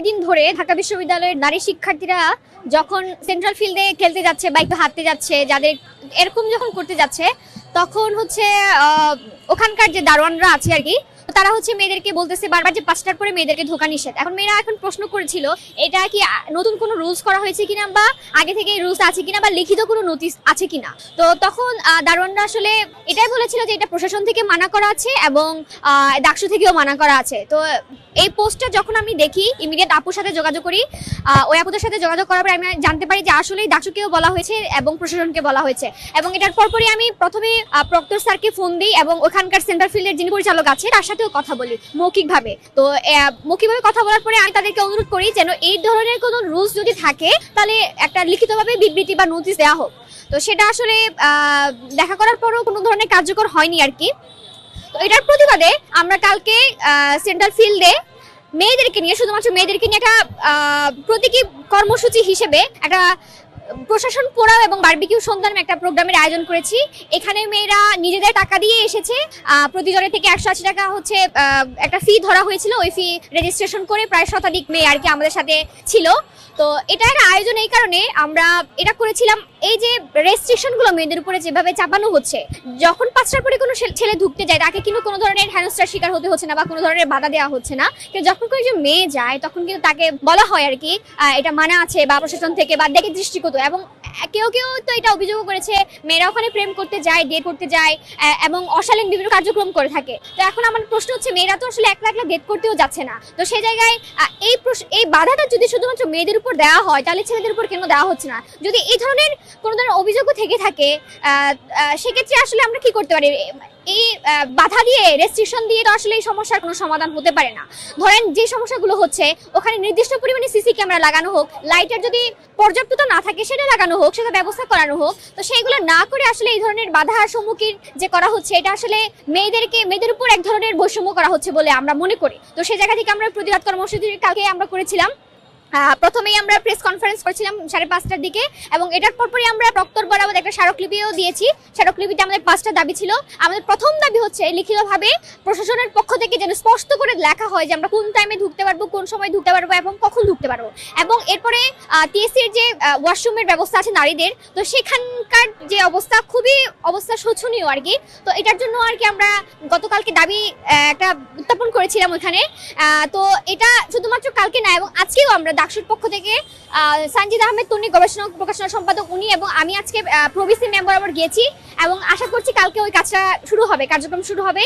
কয়েকদিন ধরে ঢাকা বিশ্ববিদ্যালয়ের নারী শিক্ষার্থীরা যখন সেন্ট্রাল ফিল্ডে খেলতে যাচ্ছে বা একটু হাঁটতে যাচ্ছে, যাদের এরকম যখন করতে যাচ্ছে, তখন হচ্ছে ওখানকার যে দারোয়ানরা আছে আর কি তারা হচ্ছে মেয়েদেরকে বলতেছে বারবার যে পাঁচটার পরে মেয়েদেরকে ঢোকা নিষেধ। এখন মেয়েরা এখন প্রশ্ন করেছিল, এটা কি নতুন কোনো রুলস করা হয়েছে কিনা বা আগে থেকে রুলস আছে কিনা বা লিখিত কোনো নোটিশ আছে কিনা? তো তখন দারোয়ানরা আসলে এটাই বলেছিল যে এটা প্রশাসন থেকে মানা করা আছে এবং ডাকসু থেকেও মানা করা আছে। তো এই পোস্টটা যখন আমি দেখি ইমিডিয়েট আপুর সাথে যোগাযোগ করি ওই আপুদের সাথে যোগাযোগ করার পরে আমি জানতে পারি যে আসলেই ডাকসুকেও বলা হয়েছে এবং প্রশাসনকে বলা হয়েছে। এবং এটার পরপরই আমি প্রথমে প্রক্টর স্যারকে ফোন দিই এবং ওখানকার সেন্টার ফিল্ডের যিনি পরিচালক আছে, তার সাথেও কথা বলি মৌখিকভাবে। তো মৌখিকভাবে কথা বলার পরে আমি তাদেরকে অনুরোধ করি যেন এই ধরনের কোনো রুলস যদি থাকে, তাহলে একটা লিখিতভাবে বিবৃতি বা নোটিশ দেওয়া হোক। তো সেটা আসলে দেখা করার পরও কোনো ধরনের কার্যকর হয়নি আর কি। তো এটার প্রতিবাদে আমরা কালকে সেন্ট্রাল ফিল্ডে মেয়েদেরকে নিয়ে, শুধুমাত্র মেয়েদেরকে নিয়ে একটা প্রতীকী কর্মসূচি হিসেবে একটা প্রশাসন পোড়াও এবং বার্বিকিউ সন্ধ্যা নামে একটা প্রোগ্রামের আয়োজন করেছি। এখানে মেয়েরা নিজেদের টাকা দিয়ে এসেছে। প্রতিজনের থেকে একশো আশি টাকা হচ্ছে একটা ফি ধরা হয়েছিল। ওই ফি রেজিস্ট্রেশন করে প্রায় শতাধিক মেয়ে আর কি আমাদের সাথে ছিল। তো এটা একটা আয়োজন এই কারণে। আমরা এটা করেছিলাম এই যে রেস্ট্রিকশনগুলো মেয়েদের উপরে যেভাবে চাপানো হচ্ছে, যখন পাঁচটার পরে কোনো ছেলে- ঢুকতে যায়, তাকে কিন্তু কোনো ধরনের হেনস্থার শিকার হতে হচ্ছে না বা কোনো ধরনের বাধা দেওয়া হচ্ছে না। কিন্তু যখন কোনো একজন মেয়ে যায়, তখন কিন্তু তাকে বলা হয় আর কি এটা মানা আছে বা প্রশাসন থেকে বা দেখে দৃষ্টিগত এবং কেউ কেউ তো এটা অভিযোগ করেছে, মেয়েরা ওখানে প্রেম করতে যায় ডেট করতে যায় এবং অশালীন বিভিন্ন কার্যক্রম করে থাকে। তো এখন আমার প্রশ্ন হচ্ছে, মেয়েরা তো আসলে একলা একলা ডেট করতেও যাচ্ছে না। তো সেই জায়গায় এই এই বাধাটা যদি শুধুমাত্র মেয়েদের উপর দেওয়া হয়, তাহলে ছেলেদের উপর কেন দেওয়া হচ্ছে না? যদি এই ধরনের কোনো ধরনের অভিযোগও থেকে থাকে সেক্ষেত্রে আসলে আমরা কি করতে পারি? এই বাধা দিয়ে রেস্ট্রিকশন দিয়ে তো আসলে এই সমস্যার কোনো সমাধান হতে পারে না। ধরেন যে সমস্যাগুলো হচ্ছে, ওখানে নির্দিষ্ট পরিমাণে সিসি ক্যামেরা লাগানো হোক লাইটার যদি পর্যাপ্ততা না থাকে সেটা লাগানো হোক, সেটা ব্যবস্থা করানো হোক, তো সেইগুলো না করে আসলে এই ধরনের বাধার সম্মুখীন যে করা হচ্ছে, এটা আসলে মেয়েদেরকে, মেয়েদের উপর এক ধরনের বৈষম্য করা হচ্ছে বলে আমরা মনে করি। তো সেই জায়গা থেকে আমরা প্রতিবাদ কর্মসূচি কালকে আমরা করেছিলাম। প্রথমেই আমরা প্রেস কনফারেন্স করেছিলাম সাড়ে পাঁচটার দিকে, এবং এটার পরপরই আমরা প্রক্তর বরাবর একটা স্মারকলিপিও দিয়েছি। স্মারকলিপিতে আমাদের পাঁচটা দাবি ছিল। আমাদের প্রথম দাবি হচ্ছে লিখিতভাবে প্রশাসনের পক্ষ থেকে যেন স্পষ্ট করে লেখা হয় যে আমরা কোন টাইমে ঢুকতে পারব, কোন সময় ঢুকতে পারব এবং কখন ঢুকতে পারব। এবং এরপরে টিএসসির যে ওয়াশরুমের ব্যবস্থা আছে নারীদের, তো সেখানকার যে অবস্থা খুবই অবস্থা শোচনীয় আর কি। তো এটার জন্য আর কি আমরা গতকালকে দাবি একটা উত্থাপন করেছিলাম ওইখানে। তো এটা শুধুমাত্র কালকে না, এবং আজকেও আমরা ডাকসুর পক্ষ থেকে সঞ্জিদ আহমেদ তুনি গবেষণা প্রকাশনা সম্পাদক উনি এবং আমি আজকে প্রবিসি মেম্বার বরাবর গিয়েছি এবং আশা করছি কালকে ওই কাজটা শুরু হবে, কার্যক্রম শুরু হবে।